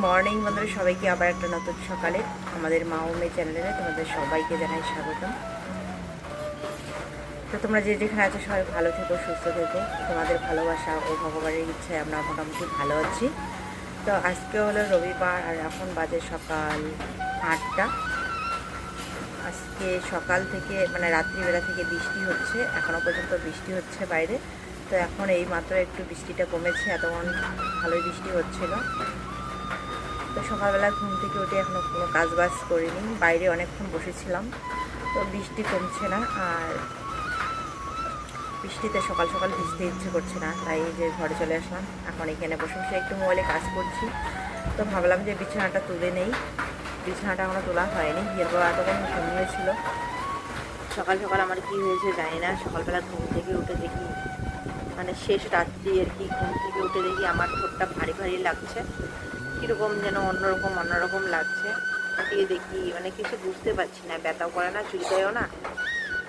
Morning বন্ধুরা, সবাইকে আবার একটা নতুন সকালে আমাদের মা মেয়ে চ্যানেলে তোমাদের সবাইকে জানাই স্বাগতম। তো তোমরা যে যেখানে আছো সবাই ভালো থেকো, সুস্থ থেকো। তোমাদের ভালোবাসা ও ভগবানের ইচ্ছায় আমরা মোটামুটি ভালো আছি। তো আজকে হলো রবিবার আর এখন বাজে সকাল আটটা। আজকে সকাল থেকে মানে রাত্রিবেলা থেকে বৃষ্টি হচ্ছে এখনও পর্যন্ত বৃষ্টি হচ্ছে বাইরে। তো এখন এই মাত্র একটু বৃষ্টিটা কমেছে, এতক্ষণ ভালোই বৃষ্টি হচ্ছিল। তো সকালবেলা ঘুম থেকে উঠে এখনও কোনো কাজ বাজ করিনি। বাইরে অনেকক্ষণ বসেছিলাম, তো বৃষ্টি কমছে না, আর বৃষ্টিতে সকাল সকাল ভিজতে ইচ্ছে করছে না, তাই যে ঘরে চলে আসলাম। এখন এখানে বসে বসে একটু মোবাইলে কাজ করছি। তো ভাবলাম যে বিছানাটা তুলে নেই। বিছানাটা এখনও তোলা হয়নি হিরবো এতক্ষণ ঘুমিয়েছিল সকাল সকাল আমার কি হয়েছে জানি না, সকালবেলা ঘুম থেকে উঠে দেখি মানে শেষ রাত্রি আর কি, ঘুম থেকে উঠে দেখি আমার ঠোঁটটা ভারী ভারী লাগছে। কীরকম যেন অন্যরকম অন্যরকম লাগছে। দিয়ে দেখি মানে কিছু বুঝতে পারছি না, ব্যথাও করে না, চুলকায়ও না।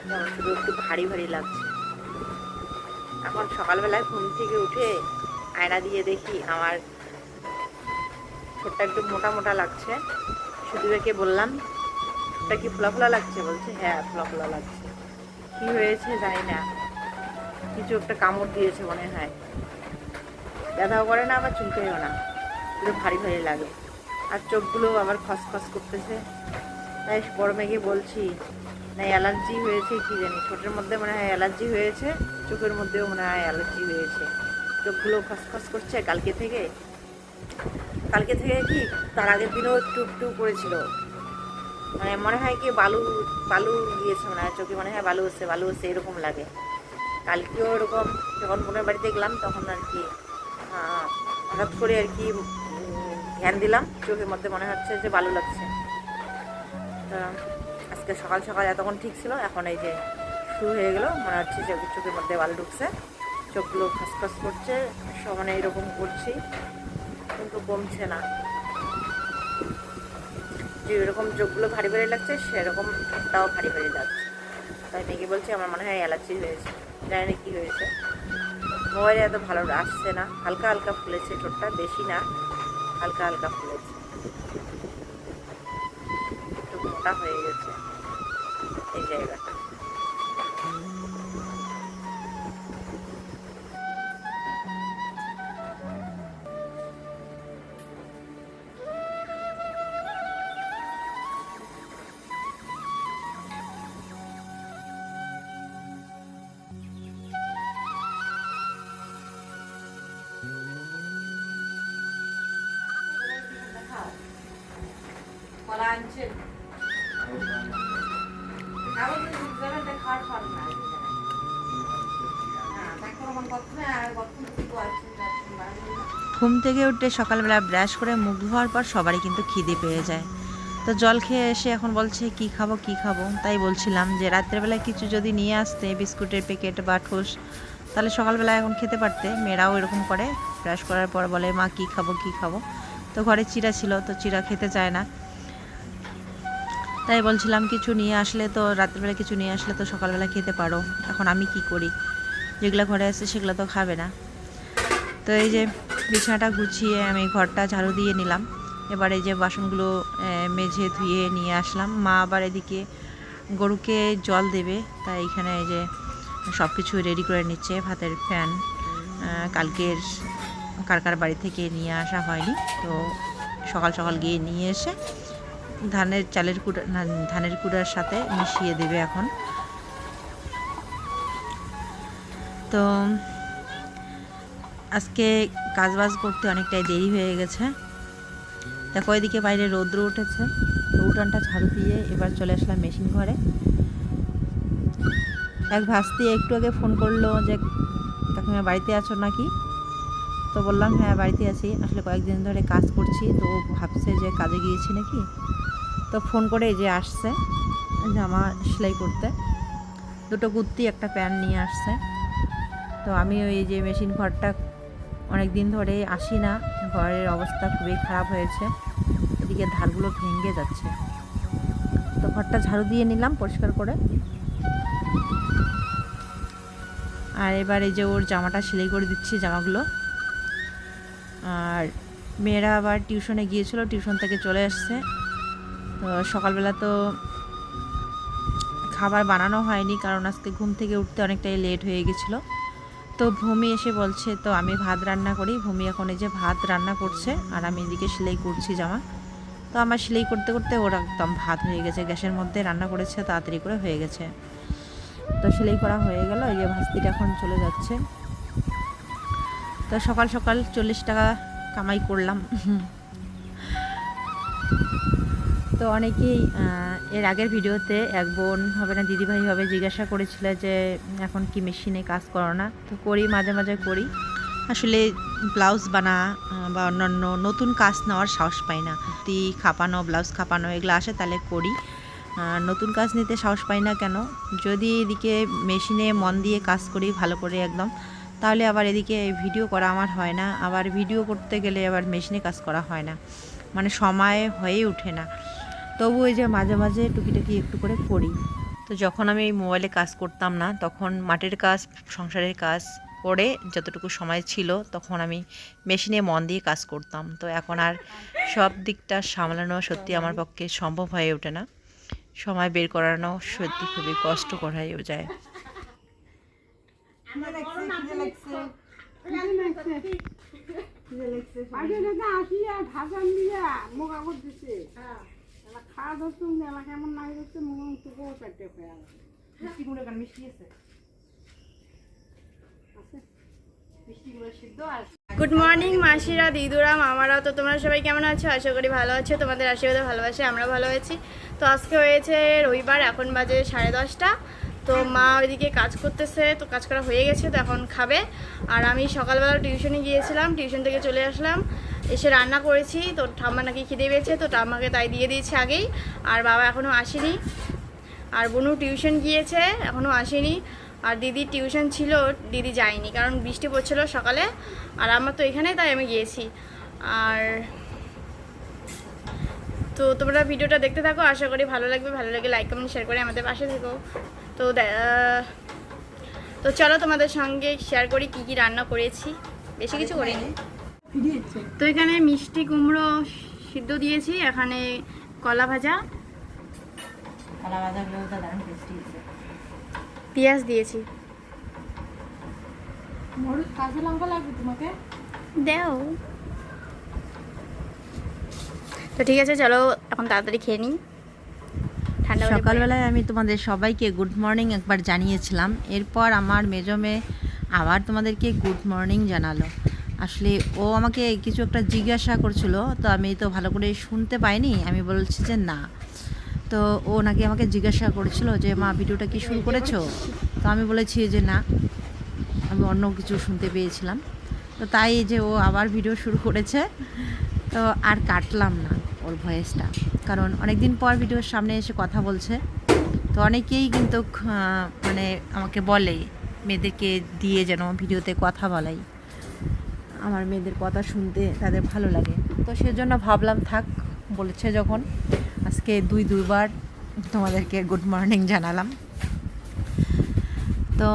যেমন শুধু একটু ভারী ভারী লাগছে। এখন সকালবেলায় ঘুম থেকে উঠে আয়না দিয়ে দেখি আমার ঠোঁটটা একটু মোটা মোটা লাগছে। সুদীপাকে বললাম, ঠোঁটটা কি ফোলা ফোলা লাগছে? বলছে হ্যাঁ ফোলা ফোলা লাগছে। কি হয়েছে জানি না। কিছু একটা কামড় দিয়েছে মনে হয়। ব্যথাও করে না, আবার চুলকেও না। পুরো ভারী ভারী লাগে। আর চোখগুলো আবার খসখস করতেছে। তাই বড় মেয়েকে বলছি না অ্যালার্জি হয়েছে কি জানি? ঠোঁটের মধ্যে মনে হয় অ্যালার্জি হয়েছে, চোখের মধ্যেও মনে হয় অ্যালার্জি হয়েছে। চোখগুলো খসখস করছে কালকে থেকে। কালকে থেকে কি? তার আগের দিনও একটু একটু করেছিল। মানে মনে হয় কি বালু বালু দিয়েছে মনে হয়, চোখে মনে হয় বালু হচ্ছে বালু হচ্ছে এরকম লাগে। কালকেও এরকম, যখন বোনের বাড়িতে গেলাম তখন আর কি হঠাৎ করে আর কি ধ্যান দিলাম, চোখের মধ্যে মনে হচ্ছে যে ভালো লাগছে। তা আজকে সকাল সকাল এতক্ষণ ঠিক ছিল, এখন এই যে শুরু হয়ে গেল, মনে হচ্ছে যে চোখের মধ্যে ভালো ঢুকছে। চোখগুলো খসখস করছে সমানে এরকম করছি, কিন্তু কমছে না। যে এরকম চোখগুলো ভারী ভারী লাগছে, সেরকম ঠোঁটটাও ভারী ভারী লাগছে। তাই মেয়েকে বলছি, আমার মনে হয় অ্যালার্জি হয়েছে, জানি না কী হয়েছে। মোবাইলে এত ভালো আসছে না, হালকা হালকা ফুলেছে, ঠোঁটটা বেশি না। হালকা হালকা ফুলেছে একটু মোটা হয়ে গেছে। এই জায়গাটা। ঘুম থেকে উঠে সকালবেলা ব্রাশ করে মুখ ধোয়ার পর সবারই কিন্তু খিদে পেয়ে যায়। তো জল খেয়ে এসে এখন বলছে, কি খাব কি খাব? তাই বলছিলাম যে, রাত্রেবেলায় কিছু যদি নিয়ে আসতে, বিস্কুটের প্যাকেট বা ঠোস, তাহলে সকালবেলা এখন খেতে পারতে। মেয়েরাও এরকম করে। ব্রাশ করার পর বলে, মা, কি খাব কি খাব? তো ঘরে চিরা ছিল, তো চিরা খেতে চায় না। তাই বলছিলাম কিছু নিয়ে আসলে তো রাত্রিবেলা কিছু নিয়ে আসলে তো সকালবেলা খেতে পারো। এখন আমি কি করি? যেগুলো ঘরে আছে সেগুলো তো খাবে না। তো এই যে বিছানাটা গুছিয়ে আমি ঘরটা ঝাড়ু দিয়ে নিলাম। এবার এই যে বাসনগুলো মেঝে ধুয়ে নিয়ে আসলাম। মা আবার এদিকে গরুকে জল দেবে। তাই এখানে এই যে সব কিছু রেডি করে নিচ্ছে। ভাতের ফ্যান কালকের কারকার বাড়ি থেকে নিয়ে আসা হয়নি। তো সকাল সকাল গিয়ে নিয়ে এসে ধানের চালের কুড়া ধানের কুড়ার সাথে মিশিয়ে দেবে এখন। তো, আজকে কাজবাজ করতে অনেকটাই দেরি হয়ে গেছে। দেখো, এদিকে বাইরে রৌদ্র উঠেছে। উঠানটা ঝাড়ু দিয়ে এবার চলে আসলাম মেশিন ঘরে। এক ভাস্তি একটু আগে ফোন করল যে, কাকিমা বাড়িতে আছো নাকি? তো বললাম হ্যাঁ বাড়িতে আছি। আসলে কয়েকদিন ধরে কাজ করছি। তো ভাবছে যে, কাজে গিয়েছি নাকি? তো ফোন করে এই যে আসছে জামা সেলাই করতে। দুটো কুর্তি, একটা প্যান্ট নিয়ে আসছে। তো আমি ওই যে মেশিন ঘরটা অনেক দিন ধরে আসি না। ঘরের অবস্থা খুবই খারাপ হয়েছে। এদিকে ধারগুলো ভেঙে যাচ্ছে। তো ঘরটা ঝাড়ু দিয়ে নিলাম পরিষ্কার করে। আর এবার এই যে ওর জামাটা সেলাই করে দিচ্ছি জামাগুলো। আর মেয়েরা আবার টিউশনে গিয়েছিল, টিউশন থেকে চলে আসছে। তো সকালবেলা তো খাবার বানানো হয়নি, কারণ আজকে ঘুম থেকে উঠতে অনেকটাই লেট হয়ে গেছিল। তো ভূমি এসে বলছে, তো আমি ভাত রান্না করি। ভূমি এখন এই যে ভাত রান্না করছে, আর আমি এদিকে সেলাই করছি জামা। তো আমার সেলাই করতে করতে ওর একদম ভাত হয়ে গেছে, গ্যাসের মধ্যে রান্না করেছে, তাড়াতাড়ি করে হয়ে গেছে। তো সেলাই করা হয়ে গেল, এই যে ভাস্তিটা এখন চলে যাচ্ছে। তো সকাল সকাল চল্লিশ টাকা কামাই করলাম। তো অনেকেই এর আগের ভিডিওতে এক বোন হবে না, দিদিভাই হবে জিজ্ঞাসা করেছিল যে এখন কি মেশিনে কাজ করো না? তো করি, মাঝে মাঝে করি। আসলে ব্লাউজ বানা বা অন্যান্য নতুন কাজ নেওয়ার সাহস পাই না। কুর্তি খাপানো, ব্লাউজ খাপানো এগুলো আসে তাহলে করি। নতুন কাজ নিতে সাহস পাই না কেন? যদি এদিকে মেশিনে মন দিয়ে কাজ করি ভালো করে একদম, তাহলে আবার এদিকে ভিডিও করা আমার হয় না। আবার ভিডিও করতে গেলে আবার মেশিনে কাজ করা হয় না। মানে সময় হয়ে ওঠে না। তবু ওই যে মাঝে মাঝে টুকিটাকি একটু করে করি। তো যখন আমি এই মোবাইলে কাজ করতাম না তখন মাটির কাজ সংসারের কাজ করে যতটুকু সময় ছিল তখন আমি মেশিনে মন দিয়ে কাজ করতাম। তো এখন আর সব দিকটা সামলানো সত্যি আমার পক্ষে সম্ভব হয়ে ওঠে না। সময় বের করানো সত্যি খুবই কষ্টকর হয়েও যায়। আগে দাদা আসিয়া ভাজান দিয়া মোক আগত দিছে। এলা খাওয়া এলা কেমন নাই ধরছে মোক তোকেও চারটে খেয়া গুড মর্নিং মাসিরা দিদুরা মামারা। তো তোমরা সবাই কেমন আছো? আশা করি ভালো আছো। তোমাদের আশীর্বাদে ভালোবাসে আমরা ভালো আছি। তো আজকে হয়েছে রবিবার এখন বাজে সাড়ে দশটা। তো মা ওইদিকে কাজ করতেছে তো কাজ করা হয়ে গেছে তো এখন খাবে। আর আমি সকালবেলা টিউশনে গিয়েছিলাম টিউশন থেকে চলে আসলাম। এসে রান্না করেছি। তো ঠাম্মা নাকি খিদে পেয়েছে, তো ঠাম্মাকে তাই দিয়ে দিয়েছে আগেই। আর বাবা এখনও আসেনি। আর বোনু টিউশন গিয়েছে এখনও আসেনি। আর দিদি টিউশন ছিল, দিদি যায়নি কারণ বৃষ্টি পড়ছিল সকালে। আর আমার তো এখানে তাই আমি গিয়েছি। আর তো তোমরা ভিডিওটা দেখতে থাকো, আশা করি ভালো লাগবে। ভালো লাগে লাইক কমেন্ট শেয়ার করে আমাদের পাশে থেকো। তো তো চলো তোমাদের সঙ্গে শেয়ার করি কি কি রান্না করেছি। বেশি কিছু করিনি। তো এখানে মিষ্টি কুমড়ো সিদ্ধ দিয়েছি এখানে কলা ভাজা। কলা দারুণ টেস্টি পেঁয়াজ দিয়েছি। মরিচ কাঁচা লঙ্কা লাগবে তোমাকে? দেও। তো ঠিক আছে চলো এখন তাড়াতাড়ি খেয়ে নিই। ঠান্ডা সকালবেলায় আমি তোমাদের সবাইকে গুড মর্নিং একবার জানিয়েছিলাম। এরপর আমার মেজো মেয়ে আবার তোমাদেরকে গুড মর্নিং জানালো। আসলে ও আমাকে কিছু একটা জিজ্ঞাসা করছিল, তো আমি তো ভালো করে শুনতে পাইনি। আমি বলছি যে না। তো ও নাকি আমাকে জিজ্ঞাসা করেছিল যে, মা, ভিডিওটা কি শুরু করেছ? তো আমি বলেছি যে না। আমি অন্য কিছু শুনতে পেয়েছিলাম। তো তাই যে ও আবার ভিডিও শুরু করেছে। তো আর কাটলাম না ওর ভয়েসটা। কারণ অনেক দিন পর ভিডিওর সামনে এসে কথা বলছে। তো অনেকেই কিন্তু মানে আমাকে বলে, মেয়েদেরকে দিয়ে যেন ভিডিওতে কথা বলাই। আমার মেয়েদের কথা শুনতে তাদের ভালো লাগে। তো সেজন্য ভাবলাম থাক, বলেছে যখন, আজকে দুই দুইবার তোমাদেরকে গুড মর্নিং জানালাম। তো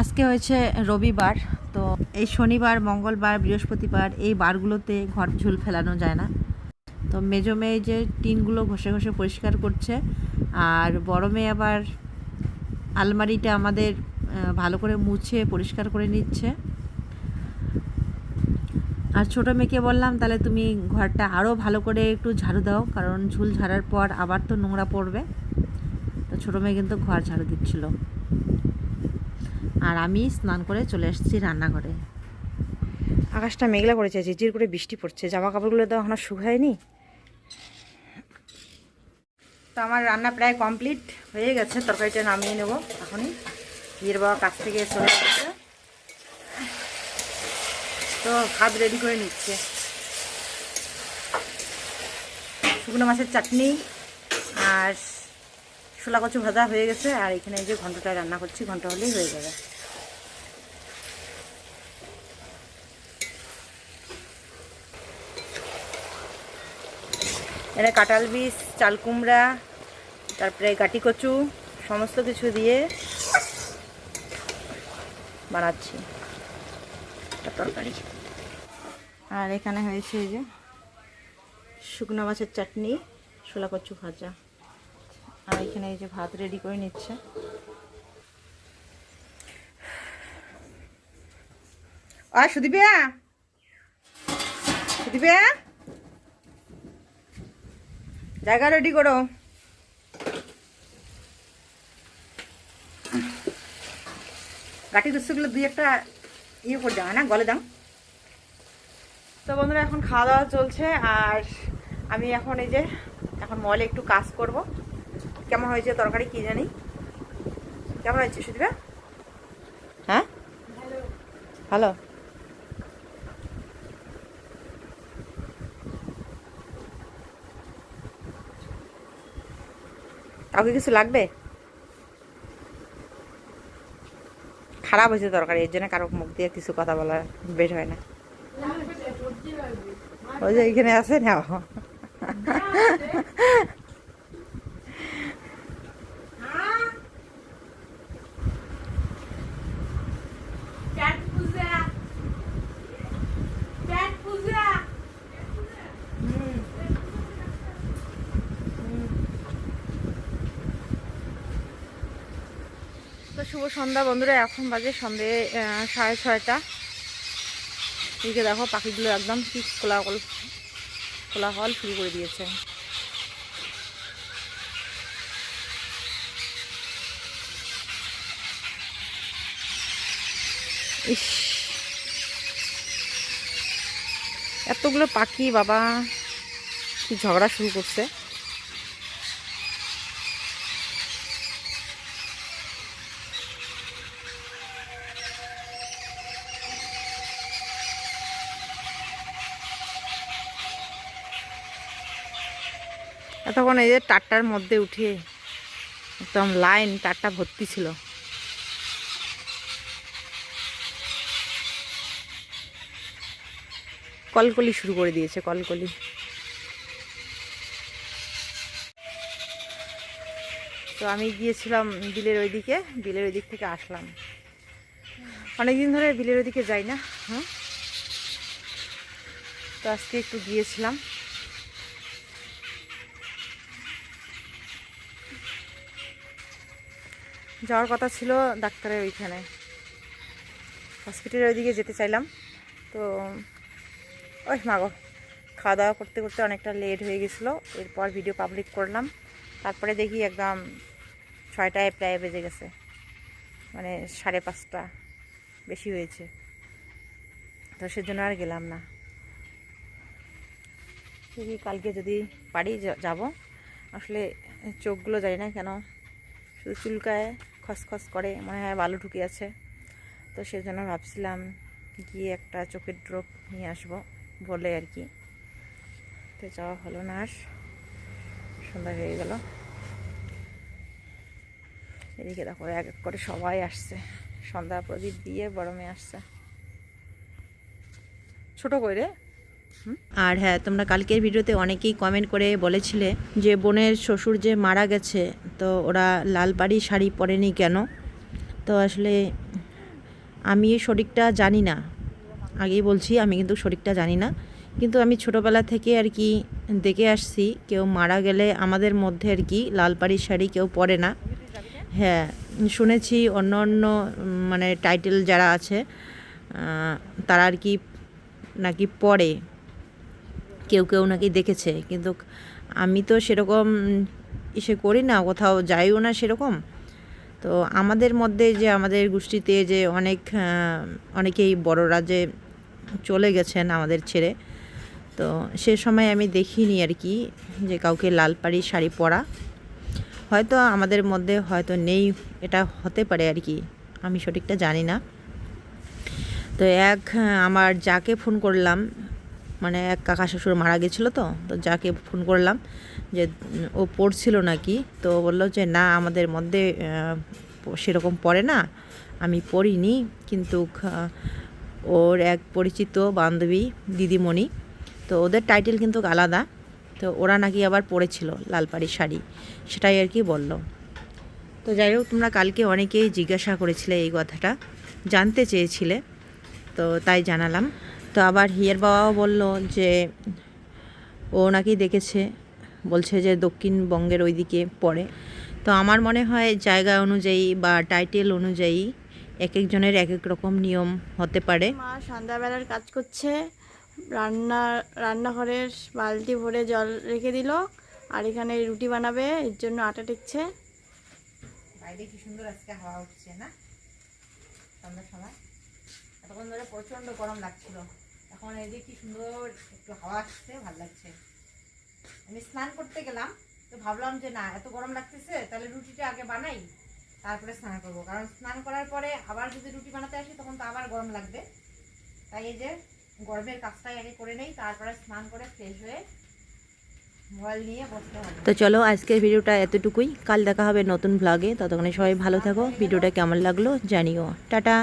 আজকে হয়েছে রবিবার, তো এই শনিবার, মঙ্গলবার, বৃহস্পতিবার এই বারগুলোতে ঘর ঝুল ফেলানো যায় না। তো মেজো মেয়ে যে টিনগুলো ঘষে ঘষে পরিষ্কার করছে, আর বড় মেয়ে আবার আলমারিটা আমাদের ভালো করে মুছে, পরিষ্কার করে নিচ্ছে। আর ছোটো মেয়েকে বললাম, তাহলে তুমি ঘরটা আরও ভালো করে একটু ঝাড়ু দাও, কারণ ঝুল ঝাড়ার পর আবার তো নোংরা পড়বে। তো ছোটো মেয়ে কিন্তু ঘর ঝাড়ু দিচ্ছিল। আর আমি স্নান করে চলে এসেছি রান্নাঘরে। আকাশটা মেঘলা করেছে, ঝিরঝির করে বৃষ্টি পড়ছে। জামা কাপড়গুলো তো এখনও শুকায়নি তো আমার রান্না প্রায় কমপ্লিট হয়ে গেছে, তরকারিটা নামিয়ে নেব এখনই। বিয়ের বাবা কাছ থেকে চলে তো ভাত রেডি করে নিচ্ছে। শুকনো মাছের চাটনি আর শোলা কচু ভাজা হয়ে গেছে, আর এখানে যে ঘন্টটা রান্না করছি, ঘণ্টা হলেই হয়ে যাবে। এখানে কাঁঠাল বীজ, চাল কুমড়া, তারপরে গাটি কচু, সমস্ত কিছু দিয়ে বানাচ্ছি। তরকারি। আর এখানে হয়েছে যে শুকনো মাছের চাটনি শোলা কচু ভাজা। আর এখানে এই যে ভাত রেডি করে নিচ্ছে। আর সুদীপে সুদীপে। জায়গা রেডি করো। গাঠি গুলো দুই একটা ইয়ে করে দাও না গলে দাও। তো বন্ধুরা, এখন খাওয়া দাওয়া চলছে আর আমি এখন এই যে, এখন মলে একটু কাজ করব। কেমন হয়েছে তরকারি কি জানি? কেমন হয়েছে সুদীপা? হ্যাঁ? ভালো। কাউকে কিছু লাগবে? খারাপ হয়েছে তরকারি, এর জন্য কারও মুখ দিয়ে কিছু কথা বলা বের হয় না। ওই যে আছে না শুভ সন্ধ্যা বন্ধুরা এখন বাজে সন্ধে সাড়ে ছয়টা। এদিকে দেখো পাখিগুলো একদম কি কোলাহল কোলাহল শুরু করে দিয়েছে। ইস। এতগুলো পাখি, বাবা, কি ঝগড়া শুরু করছে। তখন এই যে টাটটার মধ্যে উঠে একদম লাইন টাটটা ভর্তি ছিল। কলকলি শুরু করে দিয়েছে, কলকলি। তো আমি গিয়েছিলাম বিলের ওইদিকে, বিলের ওই দিক থেকে আসলাম। অনেকদিন ধরে বিলের ওইদিকে যাই না হ্যাঁ তো আজকে একটু গিয়েছিলাম। যাওয়ার কথা ছিল ডাক্তারের ওইখানে। হসপিটালের ওইদিকে যেতে চাইলাম। তো, ওই মাগো খাওয়া দাওয়া করতে করতে অনেকটা লেট হয়ে গেছিল। এরপর ভিডিও পাবলিক করলাম। তারপরে দেখি একদম ছয়টায় প্রায় বেজে গেছে। মানে সাড়ে পাঁচটা বেশি হয়েছে। তো সেজন্য আর গেলাম না। দেখি কালকে যদি পারি যাব। আসলে চোখগুলো জানি না কেন, শুধু চুলকায়। খসখস করে, মনে হয় বালু ঢুকে আছে। তো সেজন্য ভাবছিলাম গিয়ে একটা চোখের ড্রপ নিয়ে আসব বলে আর কি। তো যাওয়া হলো না আর, সন্ধ্যা হয়ে গেল। এদিকে দেখো, এক এক করে সবাই আসছে। সন্ধ্যা প্রদীপ দিয়ে বড় মেয়ে আসছে। ছোট করে আর হ্যাঁ তোমরা কালকের ভিডিওতে অনেকেই কমেন্ট করে বলেছিলে যে বোনের শ্বশুর যে মারা গেছে, তো ওরা লাল পাড়ি শাড়ি পরেনি কেন? তো আসলে আমি সঠিকটা জানি না। আগেই বলছি, আমি কিন্তু সঠিকটা জানি না। কিন্তু আমি ছোটোবেলা থেকে আর কি দেখে আসছি, কেউ মারা গেলে আমাদের মধ্যে আর কি লাল পাড়ির শাড়ি কেউ পরে না। হ্যাঁ শুনেছি অন্য অন্য মানে টাইটেল যারা আছে তারা আর কি নাকি পরে। কেউ কেউ নাকি দেখেছে, কিন্তু আমি তো সেরকম ইসে করি না, কোথাও যাইও না সেরকম। তো আমাদের মধ্যে যে আমাদের গোষ্ঠীতে যে অনেক অনেকেই বড়রা যে চলে গেছেন আমাদের ছেড়ে, তো সে সময় আমি দেখিনি আর কি যে কাউকে লাল পাড়ি শাড়ি পরা। হয়তো আমাদের মধ্যে হয়তো নেই, এটা হতে পারে আর কি, আমি সঠিকটা জানি না। তো এক আমার যাকে ফোন করলাম মানে এক কাকা শ্বশুর মারা গেছিল তো তো যাকে ফোন করলাম যে, ও পড়ছিল নাকি? তো বলল যে, না, আমাদের মধ্যে সেরকম পড়ে না, আমি পড়িনি। কিন্তু ওর এক পরিচিত বান্ধবী দিদিমণি, তো ওদের টাইটেল কিন্তু আলাদা, তো ওরা নাকি আবার পড়েছিল লালপাড়ি শাড়ি, সেটাই আর কি বলল। তো যাই হোক, তোমরা কালকে অনেকেই জিজ্ঞাসা করেছিলে এই কথাটা, জানতে চেয়েছিলে, তো তাই জানালাম। তো আবার হিয়ের বাবাও বলল যে ও নাকি দেখেছে বলছে যে দক্ষিণবঙ্গের ওইদিকে পড়ে। তো আমার মনে হয় জায়গা অনুযায়ী বা টাইটেল অনুযায়ী এক একজনের এক এক রকম নিয়ম হতে পারে। মা সন্ধ্যাবেলার কাজ করছে রান্না রান্নাঘরের বালতি ভরে জল রেখে দিল আর এখানে রুটি বানাবে এর জন্য আটা টিকছে। বাইরে কি সুন্দর আজকে হাওয়া উঠছে না? সন্ধ্যার সময়? এতক্ষণ ধরে প্রচণ্ড গরম লাগছিল। এখন এই যে কি সুন্দর একটু হাওয়া আসছে, ভালো লাগছে। আমি স্নান করতে গেলাম, তো ভাবলাম যে না, এত গরম লাগতেছে, তাহলে রুটিটা আগে বানাই, তারপরে স্নান করব। কারণ স্নান করার পরে আবার যদি রুটি বানাতে আসি, তখন তো আবার গরম লাগবে। তাই এই যে গরমের কাজটাই আগে করে নেই, তারপরে স্নান করে ফ্রেশ হয়ে তো চলো আজকের ভিডিওটা এতটুকুই। কাল দেখা হবে নতুন ভ্লগে ততক্ষণে সবাই ভালো থাকো। ভিডিওটা কেমন লাগল জানিও। টাটা!